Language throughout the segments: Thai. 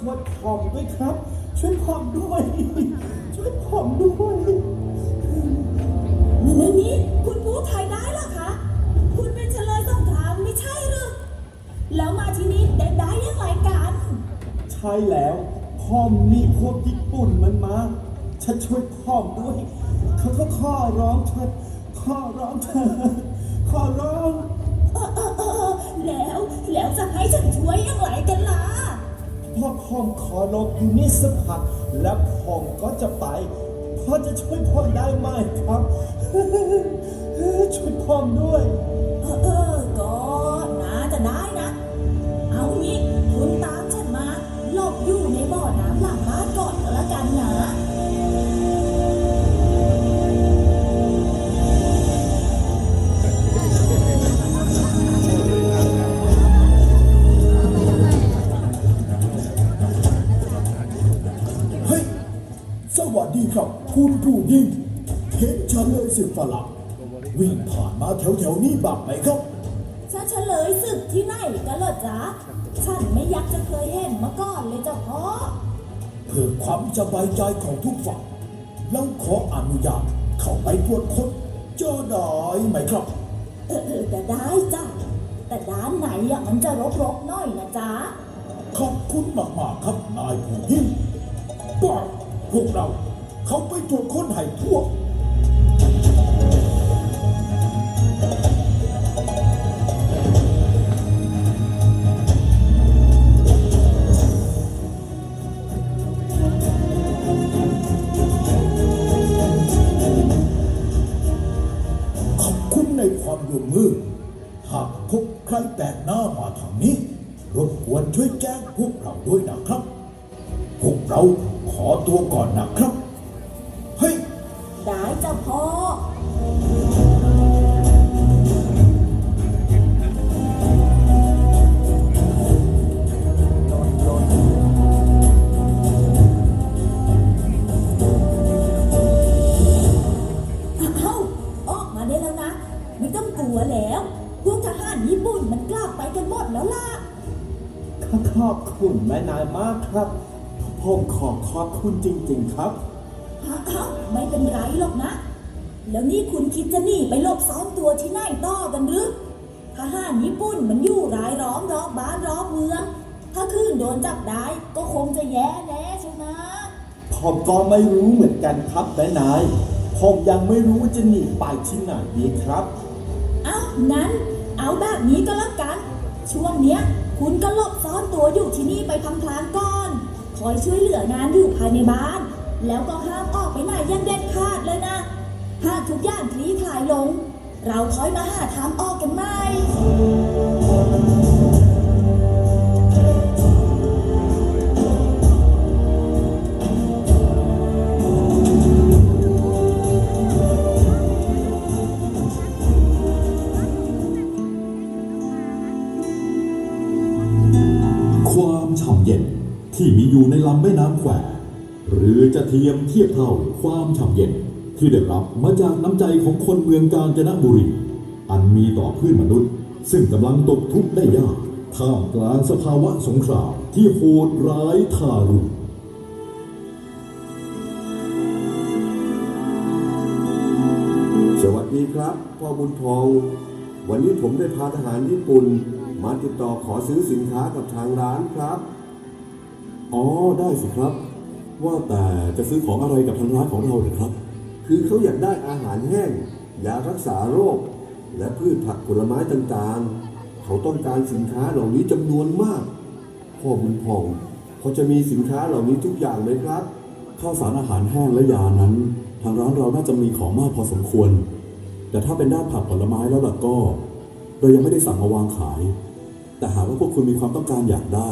ช่วยผมด้วยครับ ช่วยผมด้วย ช่วยผมด้วยในนี้คุณพูดไทยได้เหรอคะ คุณเป็นเฉลยสงครามไม่ใช่หรือ แล้วมาที่นี่ได้ได้ยังไงกัน ใช่แล้วพ่อมนีพวกญี่ปุ่นมันมา ฉันช่วยพ่อมด้วย เขาก็ขอร้องเธอข้อร้องเธอข้อร้อง เออเออเออแล้วแล้วจะให้ฉันช่วยยังไง อผมขอลงอยู่นี่สักพักแล้วผมก็จะไปพ่อจะช่วยผมได้ไหมครับ ช่วยผมด้วย วัสดีครับ คุณผู้ยิ่ง เห็นฉันเลยสิฝรั่งวิ่งผ่านมาแถวแถวๆนี้บ้างไหมครับ ฉันเฉลยศึกที่ไหนกันเหรอจ๊ะ ฉันไม่อยากจะเคยเห็นมาก่อนเลยเจ้าพ่อ เพื่อความสบายใจของทุกฝ่ายแล้วขออนุญาตเข้าไปตรวจค้นเจอได้ไหมครับ เออเออแต่ได้จ้ะ แต่ด้านไหนอะมันจะรกๆหน่อยนะจ๊ะ ขอบคุณมากๆครับนายผู้ยิ่งไป พวกเรา เขาไปตรวจค้นให้ทั่วขอบคุณในความร่วมมือหากพบใครแปลกหน้ามาทางนี้ รบกวนช่วยแจ้งพวกเราด้วยนะครับ พวกเราขอตัวก่อนนะครับ เฮ้ย ได้เจ้าพ่ออ้าวออกมาได้แล้วนะ ไม่ต้องกลัวแล้ว พวกทหารญี่ปุ่นมันกลับไปกันหมดแล้วล่ะขอบคุณแม่นายมากครับ ผมขอขอบคุณจริง ๆ ครับ อ้าวไม่เป็นไรหรอกนะ แล้วนี่คุณคิดจะหนีไปหลบซ่อนตัวที่ไหนต่อกันหรือทหารญี่ปุ่นมันอยู่รายล้อมรอบบ้านรอบเมือง ถ้าคืนโดนจับได้ก็คงจะแย่แน่ใช่ไหมผมก็ไม่รู้เหมือนกันครับแม่นาย ผมยังไม่รู้ว่าจะหนีไปที่ไหนดีครับ อ้าวงั้น เอาแบบนี้ก็แล้วกัน ช่วงเนี้ย คุณก็หลบซ่อนตัวอยู่ที่นี่ไปทำพลางก่อน คอยช่วยเหลืองานอยู่ภายในบ้าน แล้วก็ห้ามออกไปไหนยังเด็ดขาดเลยนะ หากทุกอย่างคลี่คลายลง เราคอยมาหาทางออกกันไหมความฉ่ำเย็น ที่มีอยู่ในลำแม่น้ำแควหรือจะเทียมเทียบเท่าความฉ่ำเย็น ที่ได้รับมาจากน้ำใจของคนเมืองกาญจนบุรี อันมีต่อเพื่อนมนุษย์ ซึ่งกำลังตกทุกข์ได้ยากท่ามกลางสภาวะสงครามที่โหดร้ายทารุณสวัสดีครับพ่อบุญทอง วันนี้ผมได้พาทหารญี่ปุ่น มาติดต่อขอซื้อสินค้ากับทางร้านครับ อ๋อได้สิครับ ว่าแต่จะซื้อของอะไรกับทางร้านของเราเหรือครับ คือเขาอยากได้อาหารแห้งยารักษาโรค และพืชผักผลไม้ต่างๆ เขาต้องการสินค้าเหล่านี้จำนวนมาก พ่อบุญทองพอจะมีสินค้าเหล่านี้ทุกอย่างไหมครับข้าวสารอาหารแห้งและยานั้น ทางร้านเราน่าจะมีของมากพอสมควร แต่ถ้าเป็นด้านผักผลไม้แล้วล่ะก็ เรายังไม่ได้สั่งมาวางขาย แต่หากว่าพวกคุณมีความต้องการอยากได้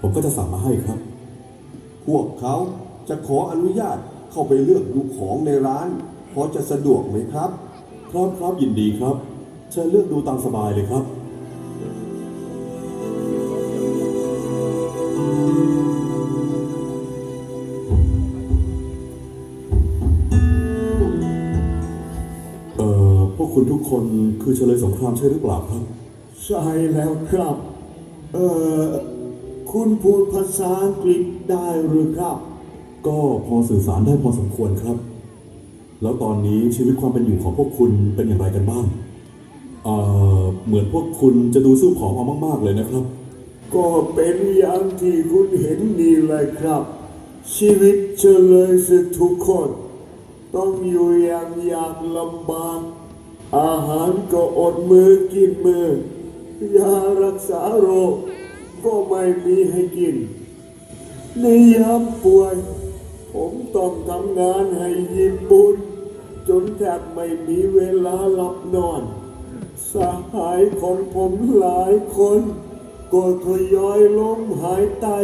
ผมก็จะสั่งมาให้ครับ พวกเขาจะขออนุญาตเข้าไปเลือกดูของในร้านพอจะสะดวกไหมครับ ครับครับยินดีครับ เชิญเลือกดูตามสบายเลยครับเอ่อพวกคุณทุกคนคือเฉลยสงครามใช่หรือเปล่าครับ ใช่แล้วครับ เออ คุณพูดภาษาอังกฤษได้หรือครับ ก็พอสื่อสารได้พอสมควรครับ แล้วตอนนี้ชีวิตความเป็นอยู่ของพวกคุณเป็นอย่างไรกันบ้างเอ่อเหมือนพวกคุณจะดูสู้ผอมเอามาก ๆ เลยนะครับ ก็เป็นอย่างที่คุณเห็นนี่แหละครับ ชีวิตเฉลยสึกทุกคน ต้องอยู่อย่างยากลำบากอาหารก็อดมือกินมือยารักษาโรค ก็ไม่มีให้กิน ในยามป่วย ผมต้องทำงานให้ญี่ปุ่นจนแทบไม่มีเวลาหลับนอน สหายของผมหลายคน ก็ทยอยล้มหายตาย